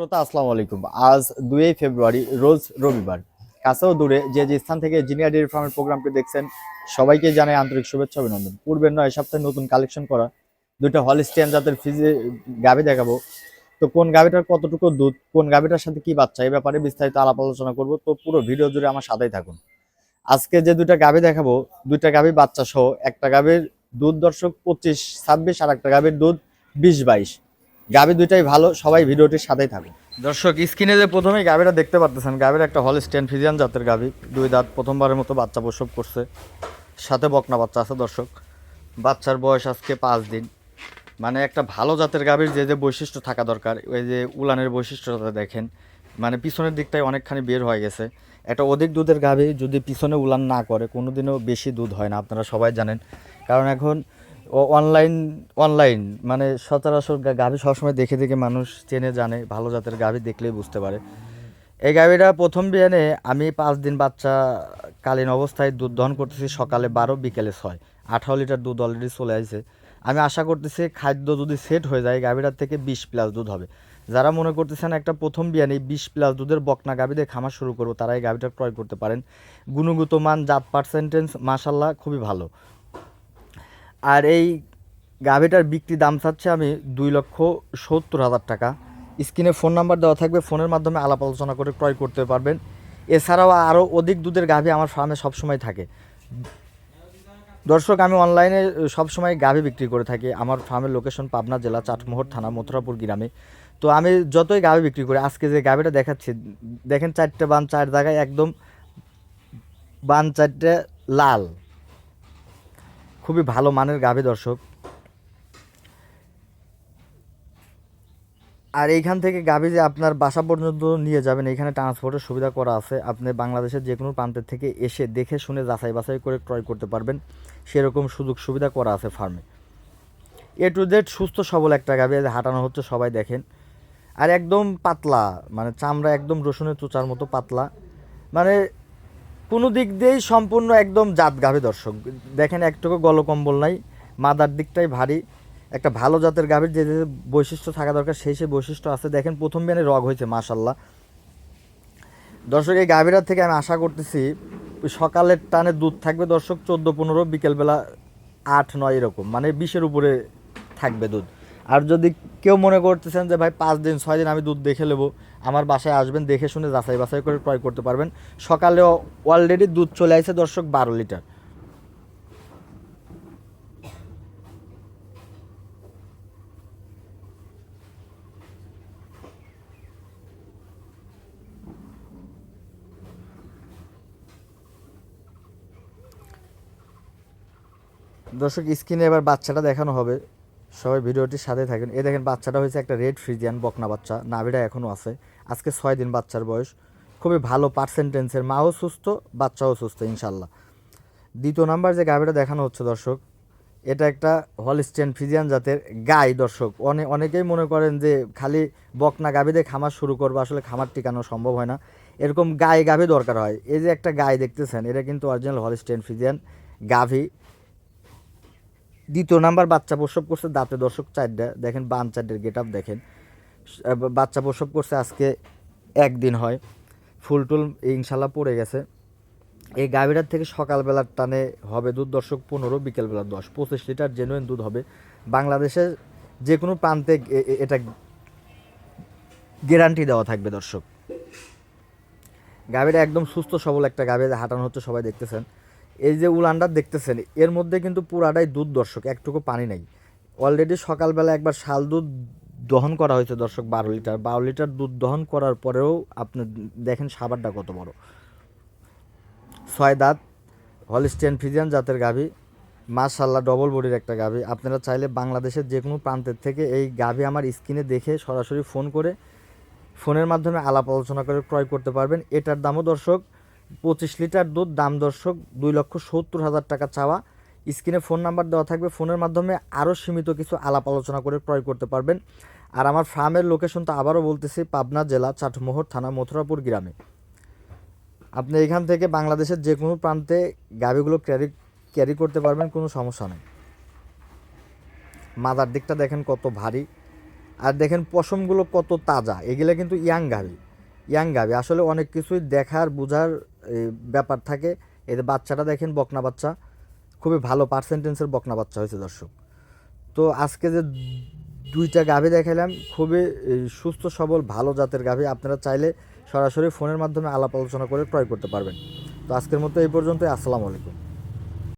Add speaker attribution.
Speaker 1: শ্রোতা, আসসালামু আলাইকুম। আজ দুই ফেব্রুয়ারি, রোজ রবিবার। কাছেও দূরে যে যে স্থান থেকে জিনিয়ার ডেয়ারি ফার্মের প্রোগ্রামটি দেখছেন, সবাইকে জানাই আন্তরিক শুভেচ্ছা, অভিনন্দন। পূর্বের নয় সপ্তাহে নতুন কালেকশন করা দুইটা হলিস্টিয়ান জাতের ফিজে গাভি দেখাবো। তো কোন গাভিটার কতটুকু দুধ, কোন গাভিটার সাথে কি বাচ্চা এই ব্যাপারে বিস্তারিত আলাপ আলোচনা করব। তো পুরো ভিডিও জুড়ে আমার সাথেই থাকুন। আজকে যে দুইটা গাভি দেখাবো, দুইটা গাভি বাচ্চা সহ, একটা গাভির দুধ দর্শক পঁচিশ, ছাব্বিশ আর একটা গাভির দুধ বিশ, বাইশ। গাভি দুইটাই ভালো, সবাই ভিডিওটির সাথেই থাকুন। দর্শক, স্ক্রিনে যে প্রথমেই গাভিটা দেখতে পারতেছেন গাভির একটা হল স্ট্যান্ড ফিজিয়ান জাতের গাভি দুই দাঁত, প্রথমবারের মতো বাচ্চা প্রসব করছে। সাথে বকনা বাচ্চা আছে দর্শক। বাচ্চার বয়স আজকে পাঁচ দিন। মানে একটা ভালো জাতের গাভীর যে যে বৈশিষ্ট্য থাকা দরকার, ওই যে উলানের বৈশিষ্ট্যটা দেখেন। মানে পিছনের দিকটাই অনেকখানি বের হয়ে গেছে। একটা অধিক দুধের গাভী যদি পিছনে উলান না করে, কোনোদিনও বেশি দুধ হয় না, আপনারা সবাই জানেন। কারণ এখন অনলাইন অনলাইন মানে সচরাচর গাভী সবসময় দেখে দেখে মানুষ চেনে, জানে, ভালো জাতের গাভী দেখলেই বুঝতে পারে। এই গাভীটা প্রথম বিয়ানে আমি পাঁচ দিন বাচ্চা কালীন অবস্থায় দুধ দহন করতেছি, সকালে বারো, বিকেলে ছয়। আঠারো লিটার দুধ অলরেডি চলে আসছে আমি আশা করতেছি খাদ্য যদি সেট হয়ে যায় গাভীটার থেকে বিশ প্লাস দুধ হবে। যারা মনে করতেছেন একটা প্রথম বিয়ানে বিশ প্লাস দুধের বকনা গাভী দিয়ে খামার শুরু করব, তারা এই গাভীটা ক্রয় করতে পারেন। গুণগত মান জাত পার্সেন্টেজ মাসাল্লাহ খুবই ভালো। আর এই গাভীটার বিক্রি দাম চাচ্ছে আমি দুই লক্ষ সত্তর হাজার টাকা। স্ক্রিনে ফোন নাম্বার দেওয়া থাকবে, ফোনের মাধ্যমে আলাপ আলোচনা করে ক্রয় করতে পারবেন। এছাড়াও আরও অধিক দুধের গাভী আমার ফার্মে সবসময় থাকে। দর্শক, আমি অনলাইনে সবসময় গাভী বিক্রি করে থাকি। আমার ফার্মের লোকেশন পাবনা জেলা চাটমোহর থানা মথুরাপুর গ্রামে। তো আমি যতই গাভী বিক্রি করি, আজকে যে গাভীটা দেখাচ্ছি, দেখেন চারটে বান, চার জায়গায় একদম বান চারটে লাল। খুবই ভালো মানের গাভী দর্শক। আর এইখান থেকে গাভী যে আপনার বাসা পর্যন্ত নিয়ে যাবেন এখানে ট্রান্সপোর্টের সুবিধা করা আছে। আপনি বাংলাদেশের যে কোনো প্রান্তের থেকে এসে দেখে শুনে যাচাই বাছাই করে ক্রয় করতে পারবেন। সেরকম সুযোগ সুবিধা করা আছে ফার্মে। এ টু জেড সুস্থ, সবল একটা গাভী হাঁটানো হচ্ছে, সবাই দেখেন। আর একদম পাতলা মানে চামড়া একদম রসুনের চোচার মতো পাতলা। মানে কোনো দিক দিয়েই সম্পূর্ণ একদম জাত গাভী দর্শক। দেখেন একটুকু গলকম্বল নাই, মাদার দিকটাই ভারী। একটা ভালো জাতের গাভীর যে যে বৈশিষ্ট্য থাকা দরকার, সেই সেই বৈশিষ্ট্য আছে। দেখেন প্রথম বিয়ানে রগ হয়েছে মাশাল্লাহ দর্শক, এই গাভীরার থেকে আমি আশা করতেছি, সকালের টানে দুধ থাকবে দর্শক, চোদ্দ পনেরো, বিকেলবেলা আট, নয় এরকম। মানে বিশের উপরে থাকবে দুধ। আর যদি কেউ মনে করতেছেন যে, ভাই, পাঁচ দিন, ছয় দিন আমি দুধ দেখে নেব আমার বাসায় আসবেন, দেখে শুনে যাচাই বাছাই করে ক্রয় করতে পারবেন। সকালে অলরেডি দুধ চলে আসে দর্শক, বারো লিটার। দর্শক, স্ক্রিনে এবার বাচ্চাটা দেখানো হবে। সবাই ভিডিওটির সাথে থাকেন। এই দেখেন বাচ্চাটা হয়েছে একটা রেড ফ্রিজিয়ান বকনা বাচ্চা, নাভিটা এখনও আছে। আজকে ছয় দিন বাচ্চার বয়স। খুবই ভালো পার্সেন্টেন্সের মাও সুস্থ, বাচ্চাও সুস্থ ইনশাল্লাহ দ্বিতীয় নাম্বার যে গাভিটা দেখানো হচ্ছে দর্শক, এটা একটা হলস্টেন ফিজিয়ান জাতের গাই দর্শক। অনেক অনেকেই মনে করেন যে খালি বকনা গাভী দিয়ে খামার শুরু করব, আসলে খামার টিকানো সম্ভব হয় না। এরকম গায়ে গাভী দরকার হয়। এই যে একটা গাই দেখতেছেন, এটা কিন্তু অরিজিনাল হলস্টেন ফিজিয়ান গাভী। দ্বিতীয় নাম্বার বাচ্চা প্রসব করছে দাঁতে, দর্শক চারটা। দেখেন বান চারটের গেট আপ দেখেন বাচ্চা প্রসব করছে আজকে একদিন হয়। ফুল টুল ইনশাল্লাহ পড়ে গেছে। এই গাভীটার থেকে সকালবেলার টানে হবে দুধ, দর্শক পনেরো, বিকেলবেলা দশ। পঁচিশ লিটার জেনুইন দুধ হবে। বাংলাদেশে যে কোনো প্রান্তে এটা গ্যারান্টি দেওয়া থাকবে, দর্শক। গাভীটা একদম সুস্থ, সবল একটা গাভী। হাঁটানো হচ্ছে, সবাই দেখতেছেন। এই যে উলানটা দেখতেছেন, এর মধ্যে কিন্তু পুরাটাই দুধ দর্শক, একটুকু পানি নাই। অলরেডি সকালবেলা একবার শাল দুধ দহন করা হয়েছে দর্শক, বারো লিটার। বারো লিটার দুধ দহন করার পরেও আপনি দেখেন সাবারটা কত বড়। ছয় দাঁত হলিস্টিয়ান ফিজিয়ান জাতের গাভী মাশাল্লাহ ডবল বডির একটা গাভী। আপনারা চাইলে বাংলাদেশের যে কোনো প্রান্তের থেকে এই গাভী আমার স্ক্রিনে দেখে সরাসরি ফোন করে ফোনের মাধ্যমে আলাপ আলোচনা করে ক্রয় করতে পারবেন। এটার দামও দর্শক পঁচিশ লিটার দুধ। দাম দর্শক, দুই লক্ষ সত্তর হাজার টাকা চাওয়া। স্ক্রিনে ফোন নাম্বার দেওয়া থাকবে। ফোনের মাধ্যমে আরও সীমিত কিছু আলাপ আলোচনা করে ক্রয় করতে পারবেন। আর আমার ফার্মের লোকেশন তো আবারও বলতেছি, পাবনা জেলা, চাটমোহর থানা, মথুরাপুর গ্রামে। আপনি এখান থেকে বাংলাদেশের যে কোনো প্রান্তে গাড়িগুলো ক্যারি ক্যারি করতে পারবেন, কোনো সমস্যা নেই। মাদার দিকটা দেখেন কত ভারী। আর দেখেন পশমগুলো কত তাজা। এগুলো কিন্তু ইয়াং গাভি। ইয়াং গাভি। আসলে অনেক কিছুই দেখার, বোঝার ব্যাপার থাকে। এদের বাচ্চাটা দেখেন, বকনা বাচ্চা। খুবই ভালো পার্সেন্টেন্সের বকনা বাচ্চা হয়েছে দর্শক। তো আজকে যে দুইটা গাভী দেখালাম খুবই সুস্থ, সবল, ভালো জাতের গাভী। আপনারা চাইলে সরাসরি ফোনের মাধ্যমে আলাপ আলোচনা করে ক্রয় করতে পারবেন। তো আজকের মতো এই পর্যন্তই। আসসালামু আলাইকুম।